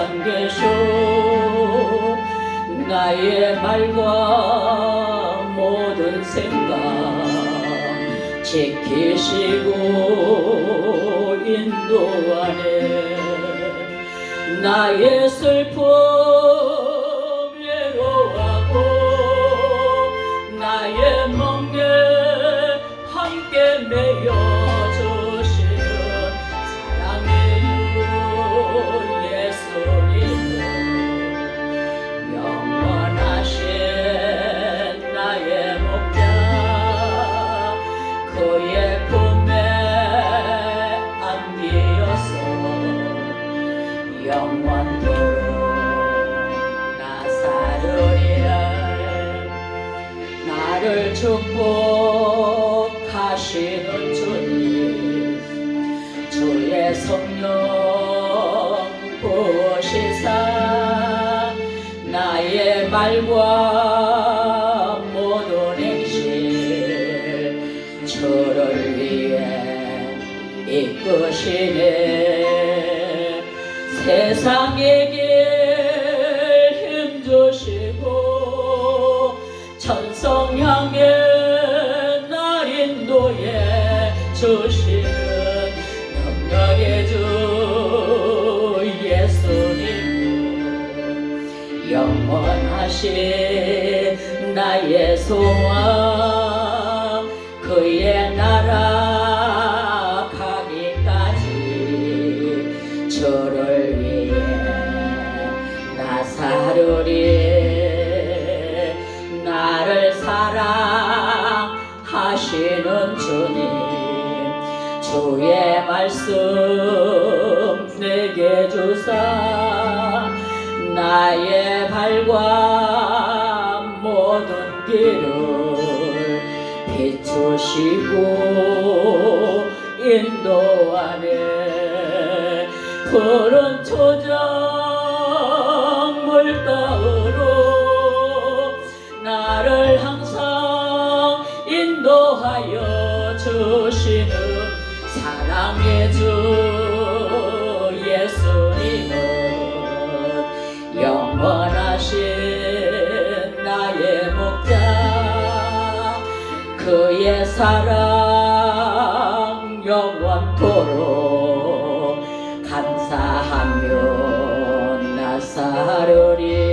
항상 계셔 나의 말과 모든 생각 지키시고 인도하네. 나의 슬픔 나를 축복하시는 주님 주의 성령 보시사 나의 말과 모든 행실 저를 위해 이끄시네. 세상의 길 주시는 능력의 주 예수님 영원하신 나의 소원 그의 나라 가기까지 저를 위해 나 사르리 나를 사랑하시는 주님 주의 말씀 내게 주사 나의 발과 모든 길을 비추시고 인도하네. 푸른 초장 물가으로 나를 항상 인도하여 주시는 사랑의 주 예수님은 영원하신 나의 목자. 그의 사랑 영원토록 감사하며 나사로리